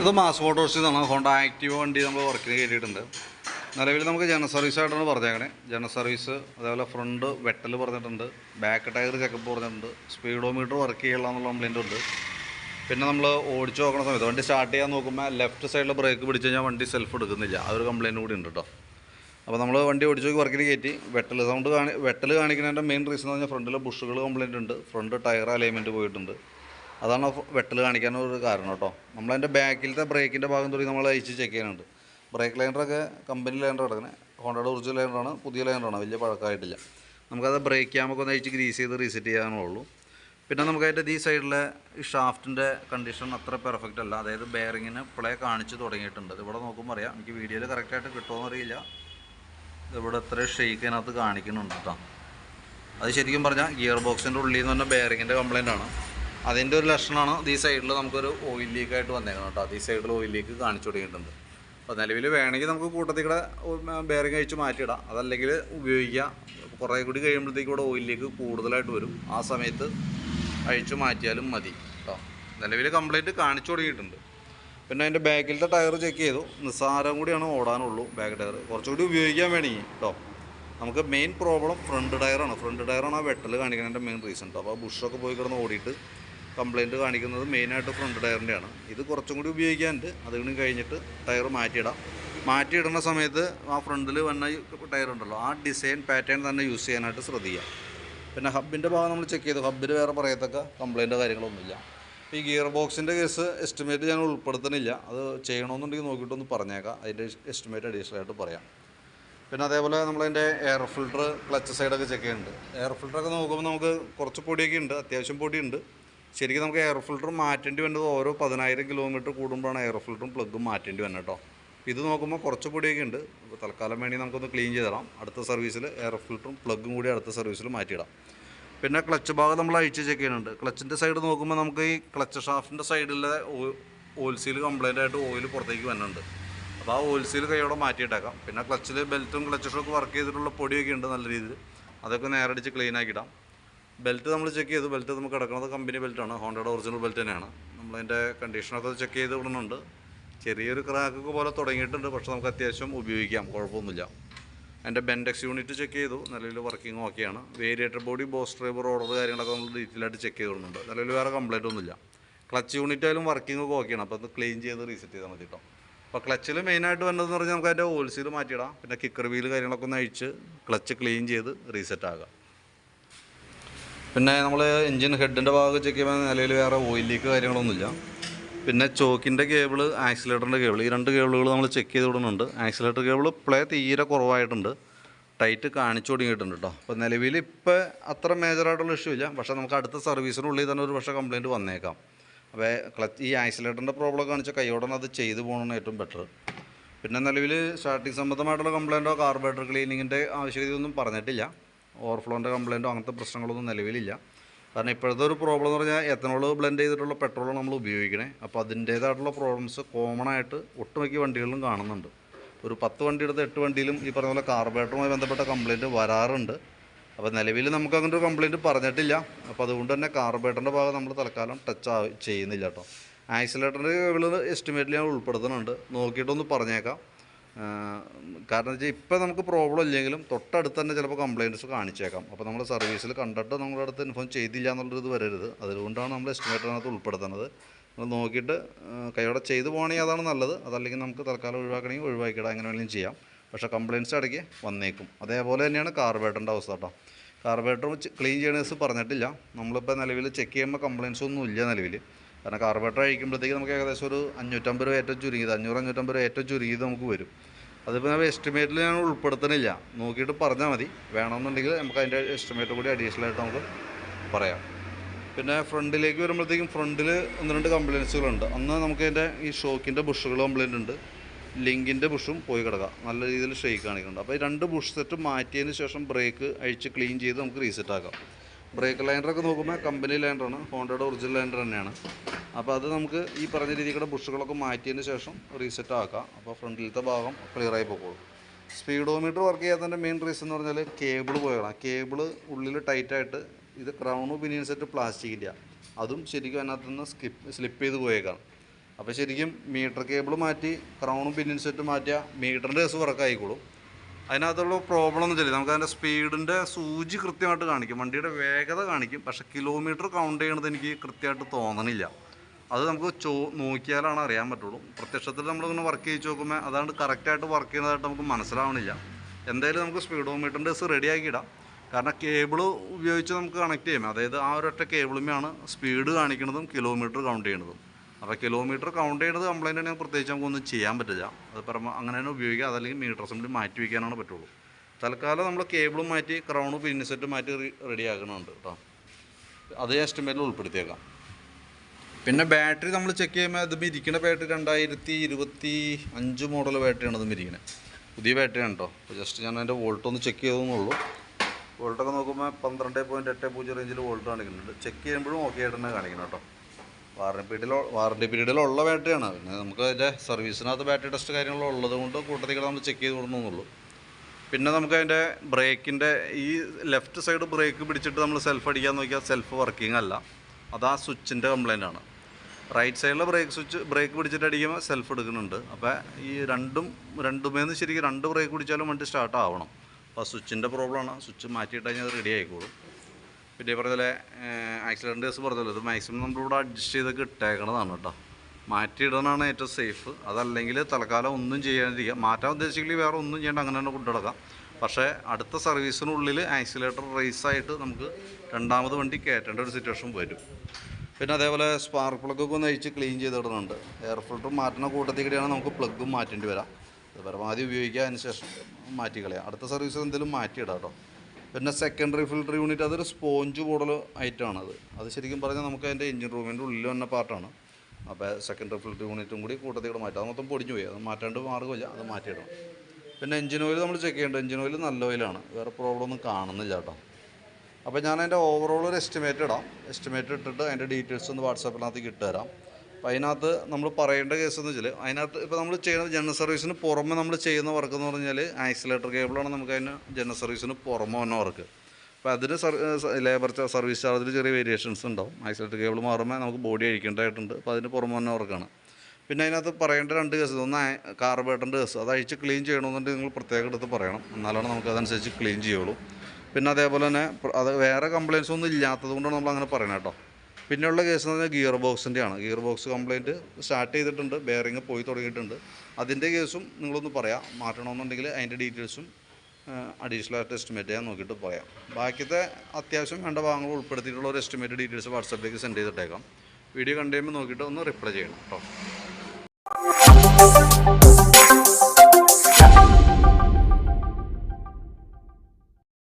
ഇത് മാസ് മോട്ടോഴ്സിൽ നിന്നാണ് Honda active വണ്ടി നമ്മൾ വർക്കിന് കയറ്റിയിട്ടുണ്ട് നിലവിൽ നമുക്ക് ജനറൽ സർവീസ് ആയിട്ടാണ് പറഞ്ഞേക്കണേ. ജനറൽ സർവീസ് അതേപോലെ ഫ്രണ്ട് വെട്ടൽ പറഞ്ഞിട്ടുണ്ട്. ബാക്ക് ടയർ ചെക്കപ്പ് പറഞ്ഞിട്ടുണ്ട്. സ്പീഡോമീറ്റർ വർക്ക് ചെയ്യണം എന്നുള്ള കംപ്ലൈന്റ് ഉണ്ട്. പിന്നെ നമ്മൾ ഓടിച്ചു നോക്കുന്ന സമയത്ത് വണ്ടി സ്റ്റാർട്ട് ചെയ്യാൻ നോക്കുമ്പോൾ ലെഫ്റ്റ് സൈഡിൽ ബ്രേക്ക് പിടിച്ച് കഴിഞ്ഞാൽ വണ്ടി സെൽഫ് എടുക്കുന്നില്ല. അതൊരു ഒരു കംപ്ലൈന്റ് കൂടി ഉണ്ട് കേട്ടോ അപ്പോൾ നമ്മൾ വണ്ടി ഓടിച്ചു നോക്കി വർക്കിന് കയറ്റി വെട്ടൽ സൗണ്ട് കാണി വെട്ടൽ കാണിക്കുന്നതിന്റെ മെയിൻ റീസൺ എന്ന് പറഞ്ഞാൽ ഫ്രണ്ടിലെ ബുഷുകൾ കംപ്ലൈന്റ് ഉണ്ട്. ഫ്രണ്ട് ടയർ അലൈൻമെന്റ് പോയിട്ടുണ്ട്. അതാണ് വെട്ടൽ കാണിക്കാനൊരു കാരണം കേട്ടോ നമ്മളതിന്റെ ബാക്കിലത്തെ ബ്രേക്കിന്റെ ഭാഗം തുടങ്ങി നമ്മൾ അയച്ച് ചെക്ക് ചെയ്യാനുണ്ട് ബ്രേക്ക് ലൈനറൊക്കെ കമ്പനി ലൈനർ കിടക്കുന്നത് ഹോണ്ടയുടെ ഒറിജിനൽ ലൈനറാണ് പുതിയ ലൈനറാണ് വലിയ പഴക്കമായിട്ടില്ല. നമുക്കത് ബ്രേക്ക് ക്യാമൊക്കെ ഒന്ന് അയച്ച് ഗ്രീസ് ചെയ്ത് റീസെറ്റ് ചെയ്യാനുള്ളൂ. പിന്നെ നമുക്കതിന്റെ ഈ സൈഡിലെ ഈ ഷാഫ്റ്റിന്റെ കണ്ടീഷൻ അത്ര പെർഫെക്റ്റ് അല്ല. അതായത് ബെയറിങ്ങിന് പ്ലേ കാണിച്ച് തുടങ്ങിയിട്ടുണ്ട്. ഇവിടെ നോക്കുമ്പോൾ അറിയാം. എനിക്ക് വീഡിയോയിൽ കറക്റ്റായിട്ട് കിട്ടുമോ അറിയില്ല. ഇവിടെ എത്ര ഷെയ്ക്ക് അതിനകത്ത് കാണിക്കുന്നുണ്ട് കേട്ടോ അത് ശരിക്കും പറഞ്ഞാൽ ഗിയർ ബോക്സിന്റെ ഉള്ളിൽ നിന്ന് തന്നെ ബെയറിങ്ങിന്റെ കംപ്ലൈന്റ് ആണ്. അതിന്റെ ഒരു ലക്ഷണമാണ് ഈ സൈഡിൽ നമുക്കൊരു ഓയിൽ ലീക്ക് ആയിട്ട് വന്നേക്കണം കേട്ടോ. ഈ സൈഡിൽ ഓയിൽ ലീക്ക് കാണിച്ചു തുടങ്ങിയിട്ടുണ്ട് അപ്പോൾ നിലവിൽ വേണമെങ്കിൽ നമുക്ക് കൂട്ടത്തിൽ കൂടെ ബെയറിങ് അഴിച്ച് മാറ്റിയിടാം. അതല്ലെങ്കിൽ ഉപയോഗിക്കാം. കുറേ കൂടി കഴിയുമ്പോഴത്തേക്കും ഇവിടെ ഓയിൽ ലീക്ക് കൂടുതലായിട്ട് വരും. ആ സമയത്ത് അഴിച്ചു മാറ്റിയാലും മതി കേട്ടോ. നിലവിൽ കംപ്ലൈന്റ് കാണിച്ചു തുടങ്ങിയിട്ടുണ്ട് പിന്നെ അതിന്റെ ബാക്കിലത്തെ ടയർ ചെക്ക് ചെയ്തു. നിസ്സാരം കൂടിയാണ് ഓടാനുള്ളൂ ബാക്ക് ടയർ കുറച്ചുകൂടി ഉപയോഗിക്കാൻ വേണമെങ്കിൽ കേട്ടോ. നമുക്ക് മെയിൻ പ്രോബ്ലം ഫ്രണ്ട് ടയറാണ് ഫ്രണ്ട് ടയറാണ് ആ വെട്ടൽ കാണിക്കുന്നതിന്റെ മെയിൻ റീസൺ കേട്ടോ അപ്പോൾ ബുഷൊക്കെ പോയി കിടന്ന് ഓടിയിട്ട് കംപ്ലൈന്റ് കാണിക്കുന്നത് മെയിനായിട്ട് ഫ്രണ്ട് ടയറിന്റെയാണ്. ഇത് കുറച്ചും കൂടി ഉപയോഗിക്കാനുണ്ട്. അതുകൊണ്ട് കഴിഞ്ഞിട്ട് ടയർ മാറ്റിയിടാം. മാറ്റിയിടുന്ന സമയത്ത് ആ ഫ്രണ്ടിൽ വന്ന ടയർ ഉണ്ടല്ലോ ആ ഡിസൈൻ പാറ്റേൺ തന്നെ യൂസ് ചെയ്യാനായിട്ട് ശ്രദ്ധിക്കുക പിന്നെ ഹബിന്റെ ഭാഗം നമ്മൾ ചെക്ക് ചെയ്തു. ഹബിൽ വേറെ പറയത്തക്ക കംപ്ലൈന്റോ കാര്യങ്ങളൊന്നുമില്ല. ഈ ഗിയർ ബോക്സിന്റെ കേസ് എസ്റ്റിമേറ്റ് ഞാൻ ഉൾപ്പെടുത്തുന്നില്ല അത് ചെയ്യണമെന്നുണ്ടെങ്കിൽ നോക്കിയിട്ടൊന്ന് പറഞ്ഞേക്കാം. അതിന്റെ എസ്റ്റിമേറ്റ് അഡീഷണൽ ആയിട്ട് പറയാം. പിന്നെ അതേപോലെ നമ്മളതിന്റെ എയർ ഫിൽട്ടർ ക്ലച്ച് സൈഡൊക്കെ ചെക്ക് ചെയ്യുന്നുണ്ട്. എയർ ഫിൽട്ടറൊക്കെ നോക്കുമ്പോൾ നമുക്ക് കുറച്ച് പൊടിയൊക്കെ ഉണ്ട്. അത്യാവശ്യം പൊടിയുണ്ട്. ശരിക്കും നമുക്ക് എയർ ഫിൽറ്റർ മാറ്റേണ്ടി വേണ്ടത് ഓരോ പതിനായിരം കിലോമീറ്റർ കൂടുമ്പോഴാണ് എയർ ഫിൽറ്ററും പ്ലഗും മാറ്റേണ്ടി വന്നത് കേട്ടോ. ഇത് നോക്കുമ്പോൾ കുറച്ച് പൊടിയൊക്കെ ഉണ്ട്. തൽക്കാലം വേണ്ടി നമുക്കൊന്ന് ക്ലീൻ ചെയ്തിടാം. അടുത്ത സർവീസിൽ എയർ ഫിൽറ്ററും പ്ലഗും കൂടി അടുത്ത സർവീസിൽ മാറ്റിയിടാം. പിന്നെ ക്ലച്ച് ഭാഗം നമ്മൾ അഴിച്ച് ചെക്ക് ചെയ്യുന്നുണ്ട്. ക്ലച്ചിന്റെ സൈഡ് നോക്കുമ്പോൾ നമുക്ക് ഈ ക്ലച്ച് ഷാഫ്റ്റിന്റെ സൈഡിലെ ഓയിൽ സീൽ കംപ്ലൈന്റ് ആയിട്ട് ഓയിൽ പുറത്തേക്ക് വരുന്നുണ്ട് അപ്പോൾ ആ ഓയിൽ സീൽ കൈയോടെ മാറ്റിയിട്ടേക്കാം. പിന്നെ ക്ലച്ചിൽ ബെൽറ്റും ക്ലച്ച് ഷോക്ക് വർക്ക് ചെയ്തിട്ടുള്ള പൊടിയൊക്കെ ഉണ്ട് നല്ല രീതിയിൽ. അതൊക്കെ നേരടിച്ച് ക്ലീൻ ആക്കിയിടാം. ബെൽറ്റ് നമ്മൾ ചെക്ക് ചെയ്തു. ബെൽറ്റ് നമുക്ക് കിടക്കുന്നത് കമ്പനി ബെൽറ്റാണ് ഹോണ്ടയുടെ ഒറിജിനൽ ബെൽറ്റ് തന്നെയാണ്. നമ്മളതിന്റെ കണ്ടീഷനൊക്കെ ചെക്ക് ചെയ്ത് വിടുന്നുണ്ട് ചെറിയൊരു ക്രാക്കൊക്കെ പോലെ തുടങ്ങിയിട്ടുണ്ട്. പക്ഷേ നമുക്ക് അത്യാവശ്യം ഉപയോഗിക്കാം. കുഴപ്പമൊന്നുമില്ല. എന്റെ ബെൻഡെക്സ് യൂണിറ്റ് ചെക്ക് ചെയ്തു. നിലവിൽ വർക്കിംഗ് ഓക്കെയാണ് variator body boss driver order കാര്യങ്ങളൊക്കെ നമ്മൾ ഡീറ്റെയിൽ ആയിട്ട് ചെക്ക് ചെയ്തിടുന്നുണ്ട് നിലവിൽ വേറെ കംപ്ലൈന്റ് ഒന്നുമില്ല. ക്ലച്ച് യൂണിറ്റ് ആയാലും വർക്കിംഗ് ഒക്കെ ഓക്കെയാണ് അപ്പോൾ അത് ക്ലീൻ ചെയ്ത് റീസെറ്റ് ചെയ്താൽ മതി കേട്ടോ. അപ്പോൾ ക്ലച്ചിൽ മെയിനായിട്ട് വന്നതെന്ന് പറഞ്ഞാൽ നമുക്ക് അതിന്റെ ഓൾസീൽ സീൽ മാറ്റിയിടാം. പിന്നെ കിക്കർ വീൽ കാര്യങ്ങളൊക്കെ ഒന്ന് അഴിച്ച് ക്ലച്ച് ക്ലീൻ ചെയ്ത് റീസെറ്റ് ആകാം. പിന്നെ നമ്മൾ എൻജിൻ ഹെഡിന്റെ ഭാഗം ചെക്ക് ചെയ്യുമ്പോൾ നിലയിൽ വേറെ ഓയിൽ ലീക്ക് കാര്യങ്ങളൊന്നുമില്ല. പിന്നെ ചോക്കിന്റെ കേബിൾ ആക്സിലേറ്ററിന്റെ കേബിൾ ഈ രണ്ട് കേബിളുകൾ നമ്മൾ ചെക്ക് ചെയ്ത് വിടുന്നുണ്ട്. ആക്സിലേറ്റർ കേബിൾ പ്ലേ തീരെ കുറവായിട്ടുണ്ട്. ടൈറ്റ് കാണിച്ചു തുടങ്ങിയിട്ടുണ്ട് കേട്ടോ അപ്പോൾ നിലവിൽ ഇപ്പോൾ അത്ര മേജറായിട്ടുള്ള ഇഷ്യൂ ഇല്ല. പക്ഷേ നമുക്ക് അടുത്ത സർവീസിനുള്ളിൽ തന്നെ ഒരു പക്ഷേ കംപ്ലയിന്റ് വന്നേക്കാം. അപ്പോൾ ക്ലച്ച് ഈ ആക്സിലേറ്ററിന്റെ പ്രോബ്ലം കാണിച്ച കൈയോടനെ അത് ചെയ്തു പോകണമെന്ന് ഏറ്റവും ബെറ്റർ പിന്നെ നിലവിൽ സ്റ്റാർട്ടിങ് സംബന്ധമായിട്ടുള്ള കംപ്ലയിന്റോ കാർബറേറ്റർ ക്ലീനിങ്ങിന്റെ ആവശ്യകതയൊന്നും പറഞ്ഞിട്ടില്ല. ഓവർഫ്ലോന്റെ കംപ്ലയിന്റോ അങ്ങനത്തെ പ്രശ്നങ്ങളൊന്നും നിലവിലില്ല. കാരണം ഇപ്പോഴത്തെ ഒരു പ്രോബ്ലം എന്ന് പറഞ്ഞാൽ എത്തനോൾ ബ്ലെൻഡ് ചെയ്തിട്ടുള്ള പെട്രോളാണ് നമ്മൾ ഉപയോഗിക്കണേ. അപ്പോൾ അതിന്റേതായിട്ടുള്ള പ്രോബ്ലംസ് കോമൺ ആയിട്ട് ഒട്ടുമിക്ക വണ്ടികളിലും കാണുന്നുണ്ട്. ഒരു പത്ത് വണ്ടി എടുത്ത് എട്ട് വണ്ടിയിലും ഈ പറഞ്ഞ പോലെ കാർബറേറ്ററുമായി ബന്ധപ്പെട്ട കംപ്ലയിന്റ് വരാറുണ്ട്. അപ്പോൾ നിലവിൽ നമുക്ക് അങ്ങനെ ഒരു കംപ്ലയിന്റ് പറഞ്ഞിട്ടില്ല. അപ്പോൾ അതുകൊണ്ട് തന്നെ കാർബറേറ്ററിന്റെ ഭാഗം നമ്മൾ തൽക്കാലം ടച്ച് ചെയ്യുന്നില്ല കേട്ടോ. ആക്സിലേറ്ററിന്റെ കേബിൾ എസ്റ്റിമേറ്റിൽ ഞാൻ ഉൾപ്പെടുത്തുന്നുണ്ട്. നോക്കിയിട്ടൊന്ന് പറഞ്ഞേക്കാം. കാരണം വെച്ചാൽ ഇപ്പോൾ നമുക്ക് പ്രോബ്ലം ഇല്ലെങ്കിലും തൊട്ടടുത്ത് തന്നെ ചിലപ്പോൾ കംപ്ലയിന്റ്സ് കാണിച്ചേക്കാം. അപ്പോൾ നമ്മൾ സർവീസിൽ കണ്ടിട്ട് നമ്മുടെ അടുത്ത് ഇൻഫോം ചെയ്തില്ല എന്നുള്ളൊരു ഇത് വരരുത് അതുകൊണ്ടാണ് നമ്മൾ എസ്റ്റിമേറ്ററിനകത്ത് ഉൾപ്പെടുത്തുന്നത്. നമ്മൾ നോക്കിയിട്ട് കൈയോടെ ചെയ്തു പോകണമെങ്കിൽ അതാണ് നല്ലത്. അതല്ലെങ്കിൽ നമുക്ക് തൽക്കാലം ഒഴിവാക്കണമെങ്കിൽ ഒഴിവാക്കിയിടാം. എങ്ങനെ വേണമെങ്കിലും ചെയ്യാം. പക്ഷേ കംപ്ലയിന്റ്സ് ഇടയ്ക്ക് വന്നേക്കും. അതേപോലെ തന്നെയാണ് കാർബേറ്ററിന്റെ അവസ്ഥ കേട്ടോ. കാർബേറ്റർ ക്ലീൻ ചെയ്യണേഴ്സ് പറഞ്ഞിട്ടില്ല. നമ്മളിപ്പോൾ നിലവിൽ ചെക്ക് ചെയ്യുമ്പോൾ കംപ്ലയിൻസ് ഒന്നും ഇല്ല നിലവിൽ കാരണം കാർബറേറ്റർ കഴിക്കുമ്പോഴത്തേക്ക് നമുക്ക് ഏകദേശം ഒരു അഞ്ഞൂറ്റമ്പത് രൂപ ഏറ്റവും ചുരുങ്ങിയത് അഞ്ഞൂറ് അഞ്ഞൂറ്റമ്പത് രൂപ ഏറ്റവും ചുരുങ്ങിയത് നമുക്ക് വരും. അതിപ്പോൾ എസ്റ്റിമേറ്റിൽ ഞാൻ ഉൾപ്പെടുത്തണില്ല. നോക്കിയിട്ട് പറഞ്ഞാൽ മതി. വേണമെന്നുണ്ടെങ്കിൽ നമുക്ക് അതിന്റെ എസ്റ്റിമേറ്റ് കൂടി അഡീഷണൽ ആയിട്ട് നമുക്ക് പറയാം. പിന്നെ ഫ്രണ്ടിലേക്ക് വരുമ്പോഴത്തേക്കും ഫ്രണ്ടിൽ ഒന്ന് രണ്ട് കംപ്ലയിൻസുകളുണ്ട് അന്ന് നമുക്ക് അതിന്റെ ഈ ഷോക്കിന്റെ ബുഷുകൾ കംപ്ലയിന്റ് ഉണ്ട്. ലിങ്കിന്റെ ബുഷും പോയി കിടക്കാം. നല്ല രീതിയിൽ ഷെയ്ക്ക് കാണിക്കുന്നുണ്ട്. അപ്പോൾ ഈ രണ്ട് ബുഷ് സെറ്റ് മാറ്റിയതിന് ശേഷം ബ്രേക്ക് അഴിച്ച് ക്ലീൻ ചെയ്ത് നമുക്ക് റീസെറ്റ് ആക്കാം. ബ്രേക്ക് ലൈൻഡറൊക്കെ നോക്കുമ്പോൾ കമ്പനി ലൈനറാണ് ഹോണ്ടയുടെ ഒറിജിനൽ ലൈനർ തന്നെയാണ്. അപ്പോൾ അത് നമുക്ക് ഈ പറഞ്ഞ രീതിയിലൂടെ ബുഷുകളൊക്കെ മാറ്റിയതിന് ശേഷം റീസെറ്റ് ആക്കാം. അപ്പോൾ ഫ്രണ്ടിലത്തെ ഭാഗം ക്ലിയർ ആയി പോക്കോളും. സ്പീഡോമീറ്റർ വർക്ക് ചെയ്യാത്തതിന്റെ മെയിൻ റീസൺ എന്ന് പറഞ്ഞാൽ കേബിൾ പോയതാണ്. കേബിൾ ഉള്ളിൽ ടൈറ്റായിട്ട് ഇത് ക്രൗണും പിനിയൻ സെറ്റ് പ്ലാസ്റ്റിക്കിന്റെ അതും ശരിക്കും അതിനകത്ത് നിന്ന് സ്കിപ്പ് സ്ലിപ്പ് ചെയ്ത് പോയേക്കാണ് അപ്പോൾ ശരിക്കും മീറ്റർ കേബിൾ മാറ്റി ക്രൗണും പിന്നിൻ സെറ്റ് മാറ്റിയാൽ മീറ്ററിന്റെ കേസ് വർക്ക് ആയിക്കോളും. അതിനകത്തുള്ള പ്രോബ്ലം എന്ന് വെച്ചാൽ നമുക്ക് അതിന്റെ സ്പീഡിന്റെ സൂചി കൃത്യമായിട്ട് കാണിക്കും. വണ്ടിയുടെ വേഗത കാണിക്കും. പക്ഷേ കിലോമീറ്റർ കൗണ്ട് ചെയ്യണത് എനിക്ക് കൃത്യമായിട്ട് തോന്നണില്ല. അത് നമുക്ക് ചോ നോക്കിയാലാണ് അറിയാൻ പറ്റുള്ളൂ. പ്രത്യക്ഷത്തിൽ നമ്മളിങ്ങനെ വർക്ക് ചെയ്ത് നോക്കുമ്പോൾ അതാണ്ട് കറക്റ്റായിട്ട് വർക്ക് ചെയ്യുന്നതായിട്ട് നമുക്ക് മനസ്സിലാവണില്ല. എന്തായാലും നമുക്ക് സ്പീഡോമീറ്ററിന്റെ ഡേസ് റെഡിയാക്കി ഇടാം കാരണം കേബിൾ ഉപയോഗിച്ച് നമുക്ക് കണക്ട് ചെയ്യാം. അതായത് ആ ഒരൊറ്റ കേബിളുമെയാണ് സ്പീഡ് കാണിക്കുന്നതും കിലോമീറ്റർ കൗണ്ട് ചെയ്യുന്നതും. അപ്പോൾ കിലോമീറ്റർ കൗണ്ട് ചെയ്യുന്നത് കംപ്ലൈന്റ് ആണെങ്കിൽ പ്രത്യേകിച്ച് നമുക്കൊന്നും ചെയ്യാൻ പറ്റില്ല. അത് പരമ അങ്ങനെ തന്നെ ഉപയോഗിക്കുക അതല്ലെങ്കിൽ മീറ്റർ അസംബ്ലി മാറ്റി വയ്ക്കാനാണ് പറ്റുള്ളൂ. തൽക്കാലം നമ്മൾ കേബിളും മാറ്റി ക്രൗണും പിൻ സെറ്റ് മാറ്റി റെഡി ആക്കണമുണ്ട് കേട്ടോ അതേ എസ്റ്റിമേറ്റിൽ ഉൾപ്പെടുത്തിയേക്കാം. പിന്നെ ബാറ്ററി നമ്മൾ ചെക്ക് ചെയ്യുമ്പോൾ ഇത് ഇരിക്കുന്ന ബാറ്ററി രണ്ടായിരത്തി ഇരുപത്തി അഞ്ച് മോഡൽ ബാറ്ററിയാണ് ഇത് ഇരിക്കുന്നത് പുതിയ ബാറ്ററിയാണ് കേട്ടോ അപ്പോൾ ജസ്റ്റ് ഞാൻ അതിന്റെ വോൾട്ട് ഒന്ന് ചെക്ക് ചെയ്തെന്നുള്ളൂ വോൾട്ടൊക്കെ നോക്കുമ്പോൾ പന്ത്രണ്ട് പോയിന്റ് എട്ട് പൂജ്യം റേഞ്ചിൽ വോൾട്ട് കാണിക്കുന്നുണ്ട്. ചെക്ക് ചെയ്യുമ്പോഴും ഓക്കെ ആയിട്ട് തന്നെ കാണിക്കണം കേട്ടോ വാറണ്ടി പീരീഡിൽ വാറണ്ടി പീരീഡിലുള്ള ബാറ്ററിയാണ് പിന്നെ നമുക്ക് അതിന്റെ സർവീസിനകത്ത് ബാറ്ററി ടെസ്റ്റ് കാര്യങ്ങളോ ഉള്ളത് കൊണ്ട് കൂട്ടത്തിൽ നമ്മൾ ചെക്ക് ചെയ്ത് കൊടുക്കുന്നുള്ളൂ. പിന്നെ നമുക്ക് അതിന്റെ ബ്രേക്കിന്റെ ഈ ലെഫ്റ്റ് സൈഡ് ബ്രേക്ക് പിടിച്ചിട്ട് നമ്മൾ സെൽഫ് അടിക്കാൻ നോക്കിയാൽ സെൽഫ് വർക്കിംഗ് അല്ല. അത് ആ സ്വിച്ചിന്റെ കംപ്ലൈന്റ് ആണ്. റൈറ്റ് സൈഡിലെ ബ്രേക്ക് സ്വിച്ച് ബ്രേക്ക് പിടിച്ചിട്ട് അടിക്കുമ്പോൾ സെൽഫ് എടുക്കുന്നുണ്ട്. അപ്പോൾ ഈ രണ്ടും രണ്ടുമേന്ന് ശരിക്കും രണ്ട് ബ്രേക്ക് പിടിച്ചാലും വണ്ടി സ്റ്റാർട്ട് ആവണം. അപ്പോൾ സ്വിച്ചിന്റെ പ്രോബ്ലമാണ് സ്വിച്ച് മാറ്റിയിട്ട് കഴിഞ്ഞാൽ അത് റെഡി ആയിക്കോളും. പിന്നെ പറഞ്ഞാൽ പറഞ്ഞ പോലെ ആക്സിഡന്റ് കേസ് പറഞ്ഞല്ലോ. ഇത് മാക്സിമം നമ്മളിവിടെ അഡ്ജസ്റ്റ് ചെയ്തൊക്കെ ഇട്ടേക്കണതാണ് കേട്ടോ. മാറ്റിയിടാനാണ് ഏറ്റവും സേഫ് അതല്ലെങ്കിൽ തൽക്കാലം ഒന്നും ചെയ്യാതിരിക്കുക. മാറ്റാൻ ഉദ്ദേശിക്കില്ലെങ്കിൽ വേറെ ഒന്നും ചെയ്യേണ്ട. അങ്ങനെ തന്നെ കൊണ്ടുനടക്കാം പക്ഷേ അടുത്ത സർവീസിനുള്ളിൽ ആക്സിലേറ്റർ റേസായിട്ട് നമുക്ക് രണ്ടാമത് വണ്ടി കയറ്റേണ്ട ഒരു സിറ്റുവേഷൻ വരും. പിന്നെ അതേപോലെ സ്പാർക്ക് പ്ലഗൊക്കെ ഒന്ന് അഴിച്ച് ക്ലീൻ ചെയ്തിടുന്നുണ്ട് എയർ ഫിൽറ്റർ മാറ്റുന്ന കൂട്ടത്തിൽ കൂടിയാണ് നമുക്ക് പ്ലഗും മാറ്റേണ്ടി വരാം. അത് പരമാവധി ഉപയോഗിക്കുക അതിന് ശേഷം മാറ്റി കളയാം. അടുത്ത സർവീസ് എന്തെങ്കിലും മാറ്റിയിടാം കേട്ടോ. പിന്നെ സെക്കൻഡറി ഫിൽട്ടർ യൂണിറ്റ് അതൊരു സ്പോഞ്ച് മോഡൽ ഐറ്റമാണ് അത്. അത് ശരിക്കും പറഞ്ഞാൽ നമുക്ക് അതിന്റെ എഞ്ചിൻ റൂമിന്റെ ഉള്ളിൽ വന്ന പാർട്ടാണ് അപ്പോൾ സെക്കൻഡറി ഫിൽട്ടർ യൂണിറ്റും കൂടി കൂട്ടത്തിൽ മാറ്റാം. അത് മൊത്തം പൊടിഞ്ഞു പോയി അത് മാറ്റാണ്ട് മാർഗമില്ല അത് മാറ്റിയിടണം. പിന്നെ എഞ്ചിൻ ഓയിൽ നമ്മൾ ചെക്ക് ചെയ്യേണ്ടത് എഞ്ചിൻ ഓയിൽ നല്ല ഓയിലാണ് വേറെ പ്രോബ്ലം ഒന്നും കാണുന്നില്ല കേട്ടോ. അപ്പോൾ ഞാൻ അതിന്റെ ഓവറോൾ ഒരു എസ്റ്റിമേറ്റ് ഇടാം. എസ്റ്റിമേറ്റ് ഇട്ടിട്ട് അതിന്റെ ഡീറ്റെയിൽസ് ഒന്ന് വാട്സാപ്പിനകത്ത് ഇട്ടുതരാം അപ്പോൾ അതിനകത്ത് നമ്മൾ പറയേണ്ട കേസ് എന്ന് വെച്ചാൽ അതിനകത്ത് ഇപ്പോൾ നമ്മൾ ചെയ്യുന്ന ജനറൽ സർവീസിന് പുറമെ നമ്മൾ ചെയ്യുന്ന വർക്ക് എന്ന് പറഞ്ഞാൽ ഐസൊലേറ്റർ കേബിളാണ് നമുക്ക് അതിന് ജനറൽ സർവീസിന് പുറമെ വന്ന വർക്ക് അപ്പോൾ അതിന് ലേബർ സർവീസ് ചാർജിൽ ചെറിയ വേരിയേഷൻസ് ഉണ്ടാവും. ഐസൊലേറ്റർ കേബിൾ മാറുമ്പോൾ നമുക്ക് ബോഡി അഴിക്കേണ്ടതായിട്ടുണ്ട്. അപ്പോൾ അതിന് പുറമെ വന്ന വർക്കാണ് പിന്നെ അതിനകത്ത് പറയേണ്ട രണ്ട് കേസ് ഒന്ന് കാർബേറ്ററിന്റെ കേസ് അത് അഴിച്ച് ക്ലീൻ ചെയ്യണമെന്നുണ്ടെങ്കിൽ നിങ്ങൾ പ്രത്യേകം എടുത്ത് പറയണം. എന്നാലാണ് നമുക്ക് അതനുസരിച്ച് ക്ലീൻ ചെയ്യുള്ളൂ. പിന്നെ അതേപോലെ തന്നെ അത് വേറെ കംപ്ലയിൻസ് ഒന്നും ഇല്ലാത്തത് കൊണ്ടാണ് നമ്മൾ അങ്ങനെ പറയണം കേട്ടോ. പിന്നെയുള്ള കേസ് എന്ന് പറഞ്ഞാൽ ഗിയർ ബോക്സിന്റെ ആണ് ഗിയർ ബോക്സ് കംപ്ലയിന്റ് സ്റ്റാർട്ട് ചെയ്തിട്ടുണ്ട് ബെയറിങ് പോയി തുടങ്ങിയിട്ടുണ്ട്. അതിന്റെ കേസും നിങ്ങളൊന്ന് പറയാം. മാറ്റണമെന്നുണ്ടെങ്കിൽ അതിന്റെ ഡീറ്റെയിൽസും അഡീഷണൽ ആയിട്ട് എസ്റ്റിമേറ്റ് ചെയ്യാൻ നോക്കിയിട്ട് പറയാം. ബാക്കിയത്തെ അത്യാവശ്യം വേണ്ട ഭാഗങ്ങൾ ഉൾപ്പെടുത്തിയിട്ടുള്ള ഒരു എസ്റ്റിമേറ്റ് ഡീറ്റെയിൽസ് വാട്സാപ്പിലേക്ക് സെൻഡ് ചെയ്തിട്ടേക്കാം. വീഡിയോ കണ്ടു കഴിയുമ്പോൾ നോക്കിയിട്ട് ഒന്ന് റിപ്ലൈ ചെയ്യണം കേട്ടോ.